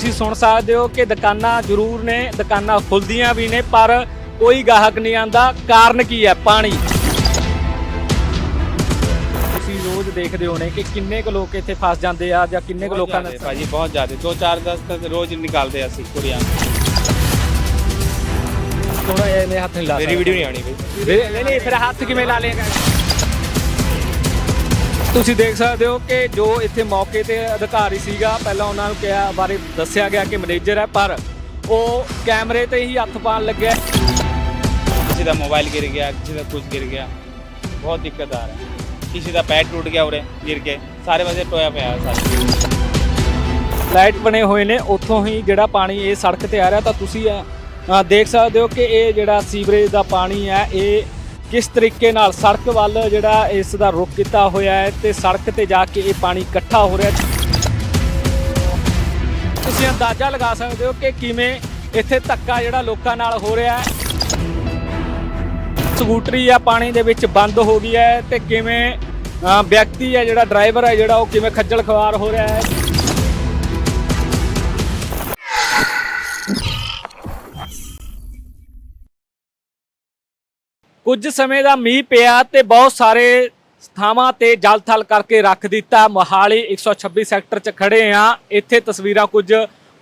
ਤੁਸੀਂ ਸੁਣ ਸਕਦੇ ਹੋ ਕਿ ਦੁਕਾਨਾਂ ਜ਼ਰੂਰ ਨੇ ਦੁਕਾਨਾਂ ਖੁੱਲਦੀਆਂ ਵੀ ਨੇ ਪਰ ਕੋਈ ਗਾਹਕ ਨਹੀਂ ਆਂਦਾ। ਕਾਰਨ ਕੀ ਹੈ? ਪਾਣੀ। ਤੁਸੀਂ ਰੋਜ਼ ਦੇਖਦੇ ਹੋਣੇ ਕਿ ਕਿੰਨੇ ਕੁ ਲੋਕ ਇੱਥੇ ਫਸ ਜਾਂਦੇ ਆ ਜਾਂ ਕਿੰਨੇ ਕੁ ਲੋਕਾਂ ਦਾ ਭਾਜੀ ਬਹੁਤ ਜ਼ਿਆਦਾ। ਦੋ ਚਾਰ ਦਸ ਤੱਕ ਰੋਜ਼ ਨਿਕਾਲਦੇ ਅਸੀਂ ਕੁੜੀਆਂ ਥੋੜਾ ਇਹਨੇ ਹੱਥ ਨਹੀਂ ਲਾ ਮੇਰੀ ਵੀਡੀਓ ਨਹੀਂ ਆਣੀ ਬਈ। ਨਹੀਂ ਨਹੀਂ ਫਿਰ ਹੱਥ ਕਿਵੇਂ ਲਾ ਲੇਗਾ ਤੁਸੀਂ ਦੇਖ ਸਕਦੇ ਹੋ ਕਿ ਜੋ ਇੱਥੇ ਮੌਕੇ ਤੇ ਅਧਿਕਾਰੀ ਸੀਗਾ ਪਹਿਲਾਂ ਉਹਨਾਂ ਨੂੰ ਕਿਹਾ ਬਾਰੇ ਦੱਸਿਆ ਗਿਆ ਕਿ ਮੈਨੇਜਰ ਹੈ ਪਰ ਉਹ ਕੈਮਰੇ ਤੇ ਹੀ ਹੱਥ ਪਾਉਣ ਲੱਗਿਆ। ਕਿਸੇ ਦਾ ਮੋਬਾਈਲ ਗਿਰ ਗਿਆ ਕਿਸੇ ਦਾ ਕੁਝ ਗਿਰ ਗਿਆ। ਬਹੁਤ ਦਿੱਕਤ ਆ ਰਹੀ ਹੈ। ਕਿਸੇ ਦਾ ਪੈਰ ਟੁੱਟ ਗਿਆ ਉਰੇ ਗਿਰ ਕੇ ਸਾਰੇ ਪਾਸੇ ਟੋਇਆ ਪਿਆ ਸਾਰੇ। ਲਾਈਟ ਬਣੇ ਹੋਏ ਨੇ ਉੱਥੋਂ ਹੀ ਜਿਹੜਾ ਪਾਣੀ ਇਹ ਸੜਕ ਤੇ ਆ ਰਿਹਾ ਤਾਂ ਤੁਸੀਂ ਦੇਖ ਸਕਦੇ ਹੋ ਕਿ ਇਹ ਜਿਹੜਾ ਸੀਵਰੇਜ ਦਾ ਪਾਣੀ ਹੈ ਇਹ ਕਿਸ ਤਰੀਕੇ ਨਾਲ ਸੜਕ ਵੱਲ ਜਿਹੜਾ ਇਸ ਦਾ ਰੁਖ ਕੀਤਾ ਹੋਇਆ ਹੈ ਤੇ ਸੜਕ ਤੇ ਜਾ ਕੇ ਇਹ ਪਾਣੀ ਇਕੱਠਾ ਹੋ ਰਿਹਾ ਤੁਸੀਂ ਅੰਦਾਜ਼ਾ ਲਗਾ ਸਕਦੇ ਹੋ ਕਿ ਕਿਵੇਂ ਇੱਥੇ ਧੱਕਾ ਜਿਹੜਾ ਲੋਕਾਂ ਨਾਲ ਹੋ ਰਿਹਾ ਹੈ? ਸਕੂਟਰੀ ਆ, ਪਾਣੀ ਦੇ ਵਿੱਚ ਬੰਦ ਹੋ ਗਈ ਹੈ ਤੇ ਕਿਵੇਂ ਵਿਅਕਤੀ ਹੈ ਜਿਹੜਾ ਡਰਾਈਵਰ ਹੈ ਜਿਹੜਾ ਉਹ ਕਿਵੇਂ ਖੱਜਲ ਖਵਾਰ ਹੋ ਰਿਹਾ ਹੈ? ਕੁਝ ਸਮੇਂ ਦਾ ਮੀਂਹ ਪਿਆ ਤੇ ਬਹੁਤ ਸਾਰੇ ਥਾਵਾਂ ਤੇ ਜਲ ਥਲ ਕਰਕੇ ਰੱਖ ਦਿੱਤਾ। ਮੋਹਾਲੀ 126 ਸੈਕਟਰ 'ਚ ਖੜੇ ਆ। ਇੱਥੇ ਤਸਵੀਰਾਂ ਕੁਝ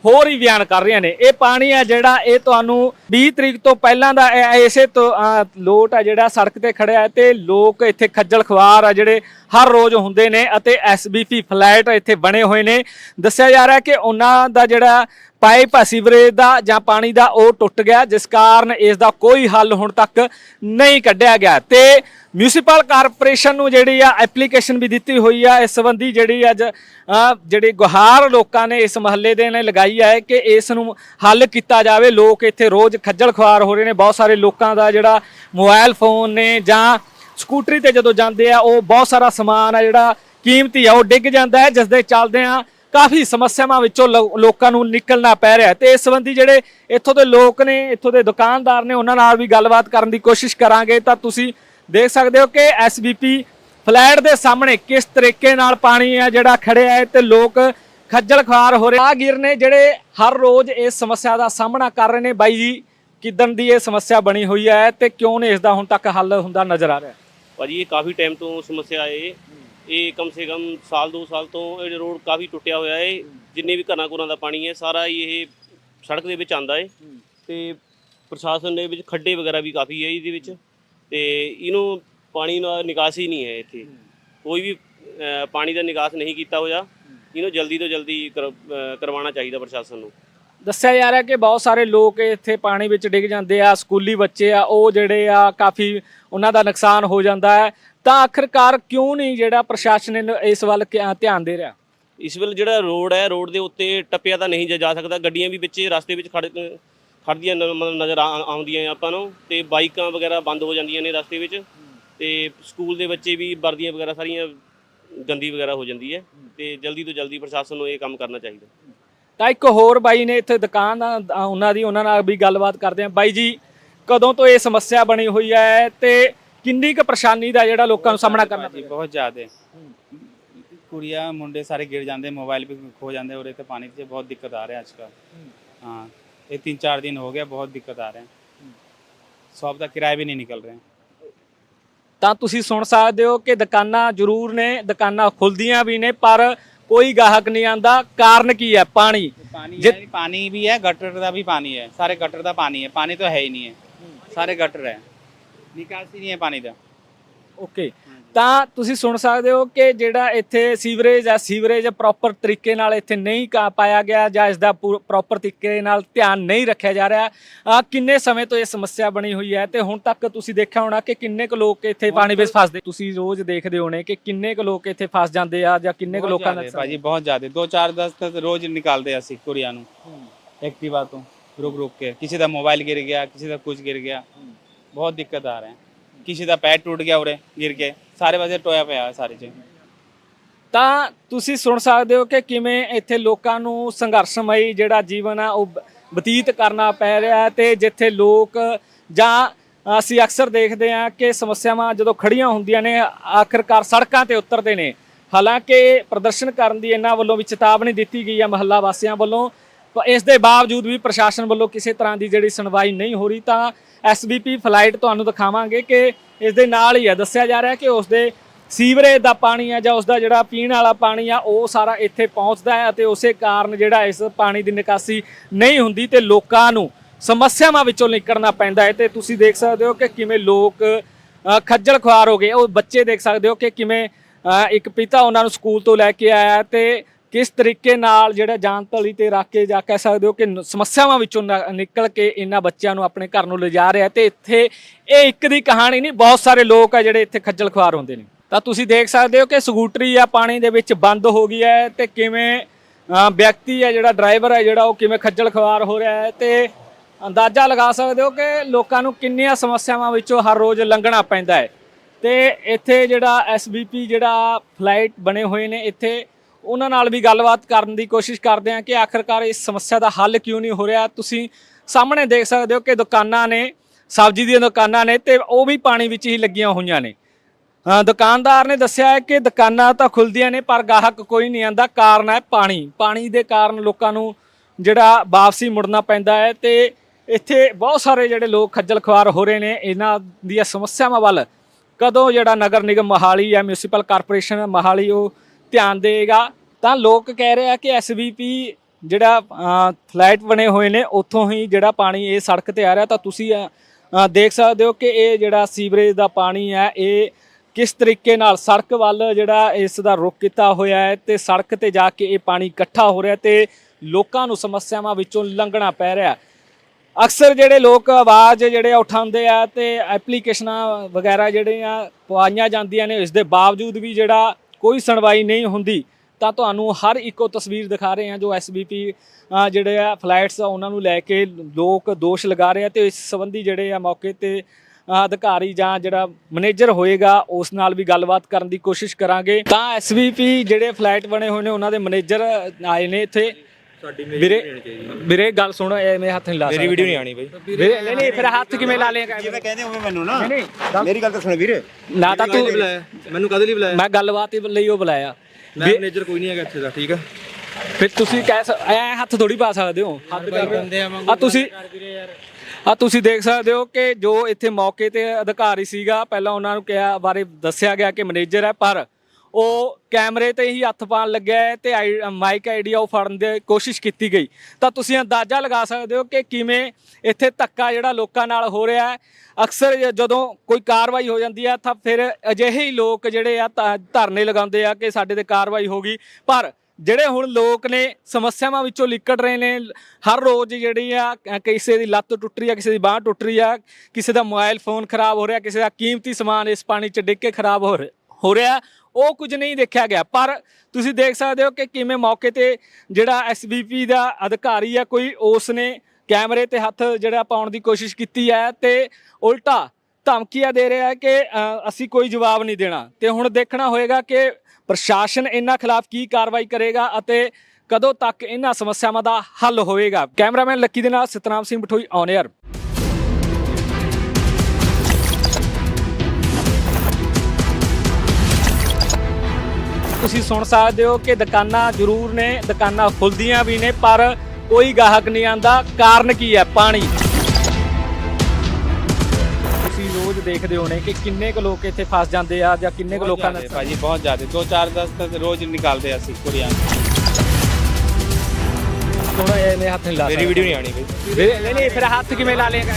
ਹੋਰ ਹੀ ਬਿਆਨ ਕਰ ਰਹੀਆਂ ਨੇ। ਇਹ ਪਾਣੀ ਆ ਜਿਹੜਾ, ਇਹ ਤੁਹਾਨੂੰ 20 ਤਰੀਕ ਤੋਂ ਪਹਿਲਾਂ ਦਾ ਇਹ- ਇਸੇ ਤੋਂ ਅਹ, ਲੋਟ ਆ ਜਿਹੜਾ ਸੜਕ ਤੇ ਖੜਿਆ ਹੈ ਤੇ ਲੋਕ ਇੱਥੇ ਖੱਜਲ ਖਵਾਰ ਆ ਜਿਹੜੇ ਹਰ ਰੋਜ਼ ਹੁੰਦੇ ਨੇ ਅਤੇ ਐਸਬੀਪੀ ਫਲੈਟ ਇੱਥੇ ਬਣੇ ਹੋਏ ਨੇ। ਦੱਸਿਆ ਜਾ ਰਿਹਾ ਹੈ ਕਿ ਉਹਨਾਂ ਦਾ ਜਿਹੜਾ ਪਾਈਪ ਆ ਸੀਵਰੇਜ ਦਾ ਜਾਂ ਪਾਣੀ ਦਾ ਉਹ ਟੁੱਟ ਗਿਆ ਜਿਸ ਕਾਰਨ ਇਸ ਦਾ ਕੋਈ ਹੱਲ ਹੁਣ ਤੱਕ ਨਹੀਂ ਕੱਢਿਆ ਗਿਆ। ਤੇ ਮਿਊਨਿਸਪਲ ਕਾਰਪੋਰੇਸ਼ਨ ਨੂੰ ਜਿਹੜੀ ਆ ਐਪਲੀਕੇਸ਼ਨ ਵੀ ਦਿੱਤੀ ਹੋਈ ਆ ਇਸ ਸੰਬੰਧੀ ਜਿਹੜੀ ਅੱਜ ਅ, ਜਿਹੜੀ ਗੁਹਾਰ ਲੋਕਾਂ ਨੇ ਇਸ ਮਹੱਲੇ ਦੇ ਨੇ ਲਗਾਈ ਹੈ ਕਿ ਇਸ ਨੂੰ ਹੱਲ ਕੀਤਾ ਜਾਵੇ। ਲੋਕ ਇੱਥੇ ਰੋਜ਼ ਖੱਜਲ ਖੁਆਰ ਹੋ ਰਹੇ ਨੇ, ਬਹੁਤ ਸਾਰੇ ਲੋਕਾਂ ਦਾ ਜਿਹੜਾ ਮੋਬਾਈਲ ਫੋਨ ਨੇ ਜਾਂ ਸਕੂਟਰੀ ਤੇ ਜਦੋਂ ਜਾਂਦੇ ਆ, ਉਹ ਬਹੁਤ ਸਾਰਾ ਸਮਾਨ ਆ ਜਿਹੜਾ ਕੀਮਤੀ ਆ, ਉਹ ਡਿੱਗ ਜਾਂਦਾ ਹੈ ਜਿਸ ਦੇ ਚੱਲਦੇ ਆ ਕਾਫੀ ਸਮੱਸਿਆਵਾਂ ਵਿੱਚੋਂ ਲੋ- ਲੋਕਾਂ ਨੂੰ ਨਿਕਲਣਾ ਪੈ ਰਿਹਾ ਹੈ। ਤੇ ਇਸ ਸੰਬੰਧੀ ਜਿਹੜੇ ਇੱਥੋਂ ਦੇ ਲੋਕ ਨੇ, ਇੱਥੋਂ ਦੇ ਦੁਕਾਨਦਾਰ ਨੇ, ਉਹਨਾਂ ਨਾਲ ਵੀ ਗੱਲਬਾਤ ਕਰਨ ਦੀ ਕੋਸ਼ਿਸ਼ ਕਰਾਂਗੇ। ਤਾਂ ਤੁਸੀਂ ਦੇਖ ਸਕਦੇ ਹੋ ਕਿ ਐਸਬੀਪੀ ਫਲੈਟ ਦੇ ਸਾਹਮਣੇ ਕਿਸ ਤਰੀਕੇ ਨਾਲ ਪਾਣੀ ਆ ਜਿਹੜਾ ਖੜਿਆ ਹੈ ਤੇ ਲੋਕ ਖੱਜਲ ਖਵਾਰ ਹੋ ਰਹੇ ਆ। ਗਿਰ ਨੇ ਜਿਹੜੇ ਹਰ ਰੋਜ਼ ਇਸ ਸਮੱਸਿਆ ਦਾ ਸਾਹਮਣਾ ਕਰ ਰਹੇ ਨੇ ਬਾਈ ਜੀ। ਕਿਦਨ ਦੀ ਇਹ ਸਮੱਸਿਆ ਬਣੀ ਹੋਈ ਹੈ ਤੇ ਕਿਉਂ ਨਹੀਂ ਇਸ ਦਾ ਹੁਣ ਤੱਕ ਹੱਲ ਹੁੰਦਾ ਨਜ਼ਰ ਆ ਰਿਹਾ? ਭਾਜੀ, ਇਹ ਕਾਫੀ ਟਾਈਮ ਤੋਂ ਸਮੱਸਿਆ ਹੈ ਇਹ। ਕਮ ਸੇ ਕਮ ਸਾਲ, ਦੋ ਸਾਲ ਤੋਂ ਇਹ ਰੋਡ ਕਾਫੀ ਟੁੱਟਿਆ ਹੋਇਆ ਹੈ। ਜਿੰਨੇ ਵੀ ਘਰਾਂ ਘੁਰਾਂ ਦਾ ਪਾਣੀ ਹੈ, ਸਾਰਾ ਹੀ ਇਹ ਸੜਕ ਦੇ ਵਿੱਚ ਆਂਦਾ ਹੈ। ਤੇ ਪ੍ਰਸ਼ਾਸਨ ਦੇ ਵਿੱਚ ਖੱਡੇ ਵਗੈਰਾ ਵੀ ਕਾਫੀ ਹੈ ਇਹਦੇ ਵਿੱਚ। ਤੇ ਇਹਨੂੰ ਪਾਣੀ ਦਾ ਨਿਕਾਸ ਹੀ ਨਹੀਂ ਹੈ ਇੱਥੇ। ਕੋਈ ਵੀ ਪਾਣੀ ਦਾ ਨਿਕਾਸ ਨਹੀਂ ਕੀਤਾ ਹੋਇਆ। ਇਹਨੂੰ ਜਲਦੀ ਤੋਂ ਜਲਦੀ ਕਰ- ਕਰਵਾਉਣਾ ਚਾਹੀਦਾ ਪ੍ਰਸ਼ਾਸਨ ਨੂੰ। ਦੱਸਿਆ ਜਾ ਰਿਹਾ ਕਿ ਬਹੁਤ ਸਾਰੇ ਲੋਕ ਇੱਥੇ ਪਾਣੀ ਵਿੱਚ ਡਿੱਗ ਜਾਂਦੇ ਆ, ਸਕੂਲੀ ਬੱਚੇ ਆ, ਉਹ ਜਿਹੜੇ ਆ ਕਾਫੀ ਉਹਨਾਂ ਦਾ ਨੁਕਸਾਨ ਹੋ ਜਾਂਦਾ ਹੈ। ਤਾਂ ਆਖਰਕਾਰ ਕਿਉਂ ਨਹੀਂ ਜਿਹੜਾ ਪ੍ਰਸ਼ਾਸਨ ਇਸ ਵੱਲ ਕਿਆ ਧਿਆਨ ਦੇ ਰਿਹਾ? ਇਸ ਵੇਲੇ ਜਿਹੜਾ ਰੋਡ ਹੈ, ਰੋਡ ਦੇ ਉੱਤੇ ਟੱਪਿਆ ਤਾਂ ਨਹੀਂ ਜਾ- ਜਾ ਸਕਦਾ। ਗੱਡੀਆਂ ਵੀ ਵਿੱਚ, ਰਸਤੇ ਵਿੱਚ ਖੜ, ਖੜਦੀਆਂ ਨਜ਼ਰ ਆ- ਆਉਂਦੀਆਂ ਆਪਾਂ ਨੂੰ। ਤੇ ਬਾਈਕਾਂ ਵਗੈਰਾ ਬੰਦ ਹੋ ਜਾਂਦੀਆਂ ਨੇ ਰਸਤੇ ਵਿੱਚ। ਤੇ ਸਕੂਲ ਦੇ ਬੱਚੇ ਵੀ ਵਰਦੀਆਂ ਵਗੈਰਾ ਸਾਰੀਆਂ ਗੰਦੀ ਵਗੈਰਾ ਹੋ ਜਾਂਦੀ ਹੈ। ਤੇ ਜਲਦੀ ਤੋਂ ਜਲਦੀ ਪ੍ਰਸ਼ਾਸਨ ਨੂੰ ਇਹ ਕੰਮ ਕਰਨਾ ਚਾਹੀਦਾ। ਤਾਂ ਇੱਕ ਹੋਰ ਬਾਈ ਨੇ ਇੱਥੇ ਦੁਕਾਨ ਆ, ਉਹਨਾਂ ਦੀ ਉਹਨਾਂ ਨਾਲ ਵੀ ਗੱਲਬਾਤ ਕਰਦੇ ਆ ਬਾਈ ਜੀ ਕਦੋਂ ਤੋਂ ਇਹ ਸਮੱਸਿਆ ਬਣੀ ਹੋਈ ਹੈ ਤੇ ਕਿੰਨੀ ਕੁ ਪਰੇਸ਼ਾਨੀ ਦਾ ਜਿਹੜਾ ਲੋਕਾਂ ਨੂੰ ਸਾਹਮਣਾ ਕਰਨਾ ਭਾਜੀ ਬਹੁਤ ਜ਼ਿਆਦਾ। ਕੁੜੀਆਂ ਮੁੰਡੇ ਸਾਰੇ ਗਿਰ ਜਾਂਦੇ ਮੋਬਾਈਲ ਵੀ ਖੋ ਜਾਂਦੇ ਉਰੇ ਤੇ ਪਾਣੀ 'ਚ ਬਹੁਤ ਦਿੱਕਤ ਆ ਰਿਹਾ ਅੱਜ ਕੱਲ੍ਹ ਹਾਂ ਇਹ 3-4 ਦਿਨ ਹੋ ਗਿਆ ਬਹੁਤ ਦਿੱਕਤ ਆ ਰਿਹਾ। ਸ਼ੌਪ ਦਾ ਕਿਰਾਇਆ ਵੀ ਨਹੀਂ ਨਿਕਲ ਰਿਹਾ। ਤਾਂ ਤੁਸੀਂ ਸੁਣ ਸਕਦੇ ਹੋ ਕਿ ਦੁਕਾਨਾਂ ਜ਼ਰੂਰ ਨੇ ਦੁਕਾਨਾਂ ਖੁੱਲਦੀਆਂ ਵੀ ਨੇ ਪਰ ਕੋਈ ਗਾਹਕ ਨਹੀਂ ਆਂਦਾ ਕਾਰਨ ਕੀ ਹੈ? ਪਾਣੀ। ਪਾਣੀ ਹੈ ਪਾਣੀ ਵੀ ਹੈ ਗਟਰ ਦਾ ਵੀ ਪਾਣੀ ਹੈ। ਸਾਰੇ ਗਟਰ ਦਾ ਪਾਣੀ ਹੈ ਪਾਣੀ ਤਾਂ ਹੈ ਹੀ ਨਹੀਂ ਹੈ। ਸਾਰੇ ਗਟਰ ਹੈ। ਨਿਕਾਸੀ ਨਹੀਂ ਹੈ ਪਾਣੀ ਦਾ। ਓਕੇ ਤਾਂ ਤੁਸੀਂ ਸੁਣ ਸਕਦੇ ਹੋ ਕਿ ਜਿਹੜਾ ਇੱਥੇ ਸੀਵਰੇਜ ਹੈ ਸੀਵਰੇਜ ਪ੍ਰੋਪਰ ਤਰੀਕੇ ਨਾਲ ਇੱਥੇ ਨਹੀਂ ਕਾ ਪਾਇਆ ਗਿਆ ਜਾਂ ਇਸ ਦਾ ਪ੍ਰੋਪਰ ਤਰੀਕੇ ਨਾਲ ਧਿਆਨ ਨਹੀਂ ਰੱਖਿਆ ਜਾ ਰਿਹਾ। ਕਿੰਨੇ ਸਮੇਂ ਤੋਂ ਇਹ ਸਮੱਸਿਆ ਬਣੀ ਹੋਈ ਹੈ ਤੇ ਹੁਣ ਤੱਕ ਤੁਸੀਂ ਦੇਖਿਆ ਹੋਣਾ ਕਿ ਕਿੰਨੇ ਕੁ ਲੋਕ ਇੱਥੇ ਪਾਣੀ ਵਿੱਚ ਫਸਦੇ? ਤੁਸੀਂ ਰੋਜ਼ ਦੇਖਦੇ ਹੋਣੇ ਕਿ ਕਿੰਨੇ ਕੁ ਲੋਕ ਇੱਥੇ ਫਸ ਜਾਂਦੇ ਆ ਜਾਂ ਕਿੰਨੇ ਕੁ ਲੋਕਾਂ ਦਾ ਭਾਜੀ ਬਹੁਤ ਜ਼ਿਆਦਾ। ਦੋ ਚਾਰ ਦਸ ਤੱਕ ਰੋਜ਼ ਨਿਕਾਲਦੇ ਅਸੀਂ ਕੁੜੀਆਂ ਨੂੰ। ਐਕਟਿਵਾ ਤੋਂ ਰੁਕ ਰੁਕ ਕੇ। ਕਿਸੇ ਦਾ ਮੋਬਾਈਲ ਗਿਰ ਗਿਆ ਕਿਸੇ ਦਾ ਕੁਝ ਗਿਰ ਗਿਆ। ਬਹੁਤ ਦਿੱਕਤ ਆ ਰਿਹਾ। ਕਿਸੇ ਦਾ ਪੈਰ ਟੁੱਟ ਗਿਆ ਉਰੇ ਗਿਰ ਕੇ, ਸਾਰੇ ਪਾਸੇ ਟੋਇਆ ਪਿਆ ਸਾਰੇ ਚ। ਤਾਂ ਤੁਸੀਂ ਸੁਣ ਸਕਦੇ ਹੋ ਕਿ ਕਿਵੇਂ ਇੱਥੇ ਲੋਕਾਂ ਨੂੰ ਸੰਘਰਸ਼ਮਈ ਜਿਹੜਾ ਜੀਵਨ ਆ, ਉਹ ਬਤੀਤ ਕਰਨਾ ਪੈ ਰਿਹਾ ਹੈ ਤੇ ਜਿੱਥੇ ਲੋਕ ਜਾਂ ਅਸੀਂ ਅਕਸਰ ਦੇਖਦੇ ਹਾਂ ਕਿ ਸਮੱਸਿਆਵਾਂ ਜਦੋਂ ਖੜੀਆਂ ਹੁੰਦੀਆਂ ਨੇ, ਆਖਰਕਾਰ ਸੜਕਾਂ ਤੇ ਉਤਰਦੇ ਨੇ। ਹਾਲਾਂਕਿ ਪ੍ਰਦਰਸ਼ਨ ਕਰਨ ਦੀ ਇਹਨਾਂ ਵੱਲੋਂ ਵੀ ਚੇਤਾਵਨੀ ਦਿੱਤੀ ਗਈ ਹੈ ਮਹੱਲਾ ਵਾਸੀਆਂ ਵੱਲੋਂ। ਇਸ ਦੇ ਬਾਵਜੂਦ ਵੀ ਪ੍ਰਸ਼ਾਸਨ ਵੱਲੋਂ ਕਿਸੇ ਤਰ੍ਹਾਂ ਦੀ ਜਿਹੜੀ ਸੁਣਵਾਈ ਨਹੀਂ ਹੋ ਰਹੀ, ਤਾਂ ਐਸਬੀਪੀ ਫਲਾਈਟ ਤੁਹਾਨੂੰ ਦਿਖਾਵਾਂਗੇ ਕਿ ਇਸ ਦੇ ਨਾਲ ਹੀ ਹੈ। ਦੱਸਿਆ ਜਾ ਰਿਹਾ ਕਿ ਉਸ ਦੇ ਸੀਵਰੇਜ ਦਾ ਪਾਣੀ ਆ ਜਾਂ ਉਸ ਦਾ ਜਿਹੜਾ ਪੀਣ ਵਾਲਾ ਪਾਣੀ ਆ, ਉਹ ਸਾਰਾ ਇੱਥੇ ਪਹੁੰਚਦਾ ਹੈ ਅਤੇ ਉਸੇ ਕਾਰਨ ਜਿਹੜਾ ਇਸ ਪਾਣੀ ਦੀ ਨਿਕਾਸੀ ਨਹੀਂ ਹੁੰਦੀ ਤੇ ਲੋਕਾਂ ਨੂੰ ਸਮੱਸਿਆਵਾਂ ਵਿੱਚੋਂ ਨਿਕਲਣਾ ਪੈਂਦਾ ਹੈ। ਤੇ ਤੁਸੀਂ ਦੇਖ ਸਕਦੇ ਹੋ ਕਿ ਕਿਵੇਂ ਲੋਕ ਖੱਜਲ ਖੁਆਰ ਹੋ ਗਏ। ਉਹ ਬੱਚੇ ਦੇਖ ਸਕਦੇ ਹੋ ਕਿ ਕਿਵੇਂ ਇੱਕ ਪਿਤਾ ਉਹਨਾਂ ਨੂੰ ਸਕੂਲ ਤੋਂ ਲੈ ਕੇ ਆਇਆ ਤੇ ਕਿਸ ਤਰੀਕੇ ਨਾਲ ਜਿਹੜਾ ਜਾਨ ਤਲੀ ਤੇ ਰੱਖ ਕੇ ਜਾ ਕਹਿ ਸਕਦੇ ਹੋ ਕਿ ਨ- ਸਮੱਸਿਆਵਾਂ ਵਿੱਚੋਂ ਨ- ਨਿਕਲ ਕੇ ਇਹਨਾਂ ਬੱਚਿਆਂ ਨੂੰ ਆਪਣੇ ਘਰ ਨੂੰ ਲਿਜਾ ਰਿਹਾ ਤੇ ਇੱਥੇ ਇਹ ਇੱਕ ਦੀ ਕਹਾਣੀ ਨਹੀਂ, ਬਹੁਤ ਸਾਰੇ ਲੋਕ ਆ ਜਿਹੜੇ ਇੱਥੇ ਖੱਜਲ ਖੁਆਰ ਹੁੰਦੇ ਨੇ। ਤਾਂ ਤੁਸੀਂ ਦੇਖ ਸਕਦੇ ਹੋ ਕਿ ਸਕੂਟਰੀ ਆ, ਪਾਣੀ ਦੇ ਵਿੱਚ ਬੰਦ ਹੋ ਗਈ ਹੈ ਤੇ ਕਿਵੇਂ ਵਿਅਕਤੀ ਹੈ ਜਿਹੜਾ ਡਰਾਈਵਰ ਹੈ ਜਿਹੜਾ ਉਹ ਕਿਵੇਂ ਖੱਜਲ ਖੁਆਰ ਹੋ ਰਿਹਾ ਹੈ ਤੇ ਅੰਦਾਜ਼ਾ ਲਗਾ ਸਕਦੇ ਹੋ ਕਿ ਲੋਕਾਂ ਨੂੰ ਕਿੰਨੀਆਂ ਸਮੱਸਿਆਵਾਂ ਵਿੱਚੋਂ ਹਰ ਰੋਜ਼ ਲੰਘਣਾ ਪੈਂਦਾ ਹੈ। ਤੇ ਇੱਥੇ ਜਿਹੜਾ ਐਸਬੀਪੀ ਜਿਹੜਾ ਫਲਾਈਟ ਬਣੇ ਹੋਏ ਨੇ, ਇੱਥੇ ਉਹਨਾਂ ਨਾਲ ਵੀ ਗੱਲਬਾਤ ਕਰਨ ਦੀ ਕੋਸ਼ਿਸ਼ ਕਰਦੇ ਹਾਂ ਕਿ ਆਖਰਕਾਰ ਇਸ ਸਮੱਸਿਆ ਦਾ ਹੱਲ ਕਿਉਂ ਨਹੀਂ ਹੋ ਰਿਹਾ। ਤੁਸੀਂ ਸਾਹਮਣੇ ਦੇਖ ਸਕਦੇ ਹੋ ਕਿ ਦੁਕਾਨਾਂ ਨੇ, ਸਬਜ਼ੀ ਦੀਆਂ ਦੁਕਾਨਾਂ ਨੇ ਤੇ ਉਹ ਵੀ ਪਾਣੀ ਵਿੱਚ ਹੀ ਲੱਗੀਆਂ ਹੋਈਆਂ ਨੇ। ਦੁਕਾਨਦਾਰ ਨੇ ਦੱਸਿਆ ਹੈ ਕਿ ਦੁਕਾਨਾਂ ਤਾਂ ਖੁੱਲਦੀਆਂ ਨੇ, ਪਰ ਗਾਹਕ ਕੋਈ ਨਹੀਂ ਆਂਦਾ। ਕਾਰਨ ਹੈ ਪਾਣੀ। ਪਾਣੀ ਦੇ ਕਾਰਨ ਲੋਕਾਂ ਨੂੰ ਜਿਹੜਾ ਵਾਪਸੀ ਮੁੜਨਾ ਪੈਂਦਾ ਹੈ ਤੇ ਇੱਥੇ ਬਹੁਤ ਸਾਰੇ ਜਿਹੜੇ ਲੋਕ ਖੱਜਲ ਖੁਆਰ ਹੋ ਰਹੇ ਨੇ। ਇਹਨਾਂ ਦੀਆਂ ਸਮੱਸਿਆਵਾਂ ਵੱਲ ਕਦੋਂ ਜਿਹੜਾ ਨਗਰ ਨਿਗਮ ਮੋਹਾਲੀ ਜਾਂ ਮਿਊਨਿਸਪਲ ਕਾਰਪੋਰੇਸ਼ਨ ਮੋਹਾਲੀ ਉਹ ਧਿਆਨ ਦੇਗਾ ਤਾਂ ਲੋਕ ਕਹਿ ਰਹੇ ਆ ਕਿ ਐਸਵੀਪੀ ਜਿਹੜਾ ਫਲੈਟ ਬਣੇ ਹੋਏ ਨੇ, ਉੱਥੋਂ ਹੀ ਜਿਹੜਾ ਪਾਣੀ ਇਹ ਸੜਕ ਤੇ ਆ ਰਿਹਾ, ਤਾਂ ਤੁਸੀਂ ਦੇਖ ਸਕਦੇ ਹੋ ਕਿ ਇਹ ਜਿਹੜਾ ਸੀਵਰੇਜ ਦਾ ਪਾਣੀ ਹੈ, ਇਹ ਕਿਸ ਤਰੀਕੇ ਨਾਲ ਸੜਕ ਵੱਲ ਜਿਹੜਾ ਇਸ ਦਾ ਰੁਖ ਕੀਤਾ ਹੋਇਆ ਹੈ ਤੇ ਸੜਕ ਤੇ ਜਾ ਕੇ ਇਹ ਪਾਣੀ ਇਕੱਠਾ ਹੋ ਰਿਹਾ ਤੇ ਲੋਕਾਂ ਨੂੰ ਸਮੱਸਿਆਵਾਂ ਵਿੱਚੋਂ ਲੰਘਣਾ ਪੈ ਰਿਹਾ। ਅਕਸਰ ਜਿਹੜੇ ਲੋਕ ਆਵਾਜ਼ ਜਿਹੜੇ ਆ ਉਠਾਉਂਦੇ ਆ ਤੇ ਐਪਲੀਕੇਸ਼ਨਾਂ ਵਗੈਰਾ ਜਿਹੜੀਆਂ ਪਵਾਈਆਂ ਜਾਂਦੀਆਂ ਨੇ, ਇਸ ਦੇ ਬਾਵਜੂਦ ਵੀ ਜਿਹੜਾ ਕੋਈ ਸੁਣਵਾਈ ਨਹੀਂ ਹੁੰਦੀ। ਤਾਂ ਤੁਹਾਨੂੰ ਹਰ ਇੱਕੋ ਤਸਵੀਰ ਦਿਖਾ ਰਹੇ ਹਾਂ ਜੋ ਐਸਬੀਪੀ ਜਿਹੜੇ ਆ ਫਲਾਈਟਸ ਆ ਉਹਨਾਂ ਨੂੰ ਲੈ ਕੇ ਲੋਕ ਦੋਸ਼ ਲਗਾ ਰਹੇ ਆ ਤੇ ਇਸ ਸੰਬੰਧੀ ਜਿਹੜੇ ਆ ਮੌਕੇ ਤੇ ਅਧਿਕਾਰੀ ਜਾਂ ਜਿਹੜਾ ਮੈਨੇਜਰ ਹੋਏਗਾ ਉਸ ਨਾਲ ਵੀ ਗੱਲਬਾਤ ਕਰਨ ਦੀ ਕੋਸ਼ਿਸ਼ ਕਰਾਂਗੇ। ਤਾਂ ਐਸਬੀਪੀ ਜਿਹੜੇ ਫਲਾਈਟ ਬਣੇ ਹੋਏ ਨੇ ਉਹਨਾਂ ਦੇ ਮੈਨੇਜਰ ਆਏ ਨੇ ਇੱਥੇ। ਸਾਡੀ ਵੀਰੇ ਵੀਰੇ ਗੱਲ ਸੁਣੋ ਐਵੇਂ ਹੱਥ ਨਹੀਂ ਲਾ ਮੇਰੀ। ਵੀਡੀਓ ਨਹੀਂ ਆਣੀ ਬਾਈ। ਵੀਰੇ ਨਹੀਂ ਨਹੀਂ ਫਿਰ ਹੱਥ ਕਿਵੇਂ ਲਾ ਲੇਗਾ ਜਿਵੇਂ ਕਹਿੰਦੇ ਹੋਵੇ ਮੈਨੂੰ ਨਾ ਨਹੀਂ ਨਹੀਂ ਮੇਰੀ ਗੱਲ ਤਾਂ ਸੁਣ ਵੀਰ। ਨਾ ਤਾਂ ਤੂੰ ਮੈਨੂੰ ਕਦੇ ਲਈ ਬੁਲਾਇਆ? ਮੈਂ ਗੱਲਬਾਤ ਲਈ ਉਹ ਬੁਲਾਇਆ। ਮੈਂ ਮੈਨੇਜਰ ਕੋਈ ਨਹੀਂ ਹੈਗਾ ਇੱਥੇ ਦਾ ਠੀਕ ਆ? ਫਿਰ ਤੁਸੀਂ ਕਹਿ ਸ- ਐ ਹੱਥ ਥੋੜੀ ਪਾ ਸਕਦੇ ਹੋ ਹੱਥ ਕਰ ਆ ਤੁਸੀਂ ਆ ਤੁਸੀਂ ਦੇਖ ਸਕਦੇ ਹੋ ਕਿ ਜੋ ਇੱਥੇ ਮੌਕੇ ਤੇ ਅਧਿਕਾਰੀ ਸੀਗਾ ਪਹਿਲਾਂ ਉਹਨਾਂ ਨੂੰ ਕਿਹਾ ਬਾਰੇ ਦੱਸਿਆ ਗਿਆ ਕਿ ਮੈਨੇਜਰ ਹੈ ਪਰ ਉਹ ਕੈਮਰੇ ਤੇ ਹੀ ਹੱਥ ਪਾਉਣ ਲੱਗਿਆ ਹੈ ਤੇ ਆਈ- ਮਾਈਕ ਆਈਡੀਆ ਉਹ ਫੜਨ ਦੀ ਕੋਸ਼ਿਸ਼ ਕੀਤੀ ਗਈ। ਤਾਂ ਤੁਸੀਂ ਅੰਦਾਜ਼ਾ ਲਗਾ ਸਕਦੇ ਹੋ ਕਿ ਕਿਵੇਂ ਇੱਥੇ ਧੱਕਾ ਜਿਹੜਾ ਲੋਕਾਂ ਨਾਲ ਹੋ ਰਿਹਾ ਹੈ ਅਕਸਰ ਜਦੋਂ ਕੋਈ ਕਾਰਵਾਈ ਹੋ ਜਾਂਦੀ ਹੈ ਤਾਂ ਫਿਰ ਅਜਿਹੇ ਹੀ ਲੋਕ ਜਿਹੜੇ ਆ ਧ- ਧਰਨੇ ਲਗਾਉਂਦੇ ਆ ਕਿ ਸਾਡੇ ਤੇ ਕਾਰਵਾਈ ਹੋ ਗਈ। ਪਰ ਜਿਹੜੇ ਹੁਣ ਲੋਕ ਨੇ, ਸਮੱਸਿਆਵਾਂ ਵਿੱਚੋਂ ਨਿਕਲ ਰਹੇ ਨੇ, ਹਰ ਰੋਜ਼ ਜਿਹੜੀ ਆ ਕਿਸੇ ਦੀ ਲੱਤ ਟੁੱਟ ਰਹੀ ਆ, ਕਿਸੇ ਦੀ ਬਾਹ ਟੁੱਟ ਰਹੀ ਆ, ਕਿਸੇ ਦਾ ਮੋਬਾਈਲ ਫੋਨ ਖਰਾਬ ਹੋ ਰਿਹਾ, ਕਿਸੇ ਦਾ ਕੀਮਤੀ ਸਮਾਨ ਇਸ ਪਾਣੀ 'ਚ ਡਿੱਗ ਕੇ ਖਰਾਬ ਹੋ ਰਿਹਾ ਹੋ ਰਿਹਾ, ਉਹ ਕੁਝ ਨਹੀਂ ਦੇਖਿਆ ਗਿਆ। ਪਰ ਤੁਸੀਂ ਦੇਖ ਸਕਦੇ ਹੋ ਕਿ ਕਿਵੇਂ ਮੌਕੇ ਤੇ ਜਿਹੜਾ ਐਸਬੀਪੀ ਦਾ ਅਧਿਕਾਰੀ ਆ, ਕੋਈ ਉਸ ਨੇ ਕੈਮਰੇ ਤੇ ਹੱਥ ਜਿਹੜਾ ਪਾਉਣ ਦੀ ਕੋਸ਼ਿਸ਼ ਕੀਤੀ ਹੈ ਤੇ ਉਲਟਾ ਧਮਕੀਆਂ ਦੇ ਰਿਹਾ ਹੈ ਕਿ ਅਸੀਂ ਕੋਈ ਜਵਾਬ ਨਹੀਂ ਦੇਣਾ। ਤੇ ਹੁਣ ਦੇਖਣਾ ਹੋਏਗਾ ਕਿ ਪ੍ਰਸ਼ਾਸਨ ਇਹਨਾਂ ਖਿਲਾਫ ਕੀ ਕਾਰਵਾਈ ਕਰੇਗਾ ਅਤੇ ਕਦੋਂ ਤੱਕ ਇਹਨਾਂ ਸਮੱਸਿਆਵਾਂ ਦਾ ਹੱਲ ਹੋਵੇਗਾ ਕੈਮਰਾਮੈਨ ਲੱਕੀ ਦੇ ਨਾਲ ਸਤਨਾਮ ਸਿੰਘ ਬਠੋਈ ਔਨ 에ਅਰ ਤੁਸੀਂ ਸੁਣ ਸਕਦੇ ਹੋ ਕਿ ਦੁਕਾਨਾਂ ਜ਼ਰੂਰ ਨੇ, ਦੁਕਾਨਾਂ ਖੁੱਲਦੀਆਂ ਵੀ ਨੇ, ਪਰ ਕੋਈ ਗਾਹਕ ਨਹੀਂ ਆਂਦਾ ਕਾਰਨ ਕੀ ਹੈ? ਪਾਣੀ। ਤੁਸੀਂ ਰੋਜ਼ ਦੇਖਦੇ ਹੋਣੇ ਕਿ ਕਿੰਨੇ ਕੁ ਲੋਕ ਇੱਥੇ ਫਸ ਜਾਂਦੇ ਆ ਜਾਂ ਕਿੰਨੇ ਕੁ ਲੋਕਾਂ ਦਾ ਭਾਜੀ ਬਹੁਤ ਜ਼ਿਆਦਾ। ਦੋ ਚਾਰ ਦਸ ਤੱਕ ਰੋਜ਼ ਨਿਕਾਲਦੇ ਅਸੀਂ ਕੁੜੀਆਂ ਨੂੰ। ਥੋੜਾ ਐਵੇਂ ਹੱਥ ਨਹੀਂ ਲਾ ਮੇਰੀ ਵੀਡੀਓ ਨਹੀਂ ਆਣੀ ਬਾਈ। ਨਹੀਂ ਨਹੀਂ ਫਿਰ ਹੱਥ ਕਿਵੇਂ ਲਾ ਲੇਗਾ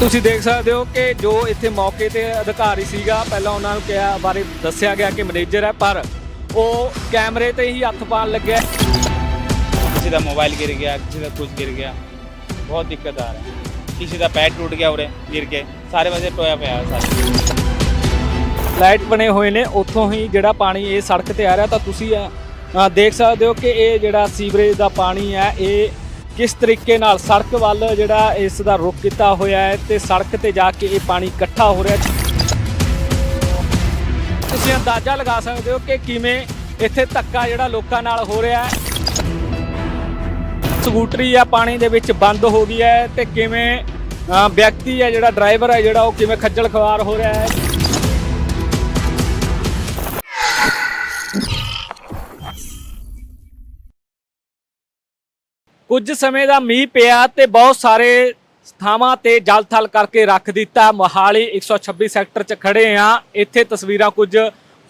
ਤੁਸੀਂ ਦੇਖ ਸਕਦੇ ਹੋ ਕਿ ਜੋ ਇੱਥੇ ਮੌਕੇ ਤੇ ਅਧਿਕਾਰੀ ਸੀਗਾ ਪਹਿਲਾਂ ਉਹਨਾਂ ਨੂੰ ਕਿਹਾ ਬਾਰੇ ਦੱਸਿਆ ਗਿਆ ਕਿ ਮੈਨੇਜਰ ਹੈ ਪਰ ਉਹ ਕੈਮਰੇ ਤੇ ਹੀ ਹੱਥ ਪਾਉਣ ਲੱਗਿਆ। ਕਿਸੇ ਦਾ ਮੋਬਾਈਲ ਗਿਰ ਗਿਆ ਕਿਸੇ ਦਾ ਕੁਝ ਗਿਰ ਗਿਆ ਬਹੁਤ ਦਿੱਕਤ ਆ ਰਹੀ ਹੈ ਕਿਸੇ ਦਾ ਪੈਰ ਟੁੱਟ ਗਿਆ ਉਰੇ ਗਿਰ ਕੇ ਸਾਰੇ ਪਾਸੇ ਟੋਇਆ ਪਿਆ ਹੈ ਸਾਰੇ ਲਾਈਟ ਬਣੇ ਹੋਏ ਨੇ ਉੱਥੋਂ ਹੀ ਜਿਹੜਾ ਪਾਣੀ ਇਹ ਸੜਕ ਤੇ ਆ ਰਿਹਾ ਤਾਂ ਤੁਸੀਂ ਅ, ਦੇਖ ਸਕਦੇ ਹੋ ਕਿ ਇਹ ਜਿਹੜਾ ਸੀਵਰੇਜ ਦਾ ਪਾਣੀ ਹੈ ਇਹ ਕਿਸ ਤਰੀਕੇ ਨਾਲ ਸੜਕ ਵੱਲ ਜਿਹੜਾ ਇਸ ਦਾ ਰੁਖ ਕੀਤਾ ਹੋਇਆ ਹੈ ਤੇ ਸੜਕ ਤੇ ਜਾ ਕੇ ਇਹ ਪਾਣੀ ਇਕੱਠਾ ਹੋ ਰਿਹਾ ਤੁਸੀਂ ਅੰਦਾਜ਼ਾ ਲਗਾ ਸਕਦੇ ਹੋ ਕਿ ਕਿਵੇਂ ਇੱਥੇ ਧੱਕਾ ਜਿਹੜਾ ਲੋਕਾਂ ਨਾਲ ਹੋ ਰਿਹਾ ਹੈ ਸਕੂਟਰੀ ਆ, ਪਾਣੀ ਦੇ ਵਿੱਚ ਬੰਦ ਹੋ ਗਈ ਹੈ ਤੇ ਕਿਵੇਂ ਵਿਅਕਤੀ ਹੈ ਜਿਹੜਾ ਡਰਾਈਵਰ ਹੈ ਜਿਹੜਾ ਉਹ ਕਿਵੇਂ ਖੱਜਲ ਖਵਾਰ ਹੋ ਰਿਹਾ ਹੈ? ਕੁਝ ਸਮੇਂ ਦਾ ਮੀਂਹ ਪਿਆ ਤੇ ਬਹੁਤ ਸਾਰੇ ਥਾਵਾਂ ਤੇ ਜਲ ਥਲ ਕਰਕੇ ਰੱਖ ਦਿੱਤਾ। ਮੋਹਾਲੀ 126 ਸੈਕਟਰ 'ਚ ਖੜੇ ਆ ਇੱਥੇ ਤਸਵੀਰਾਂ ਕੁਝ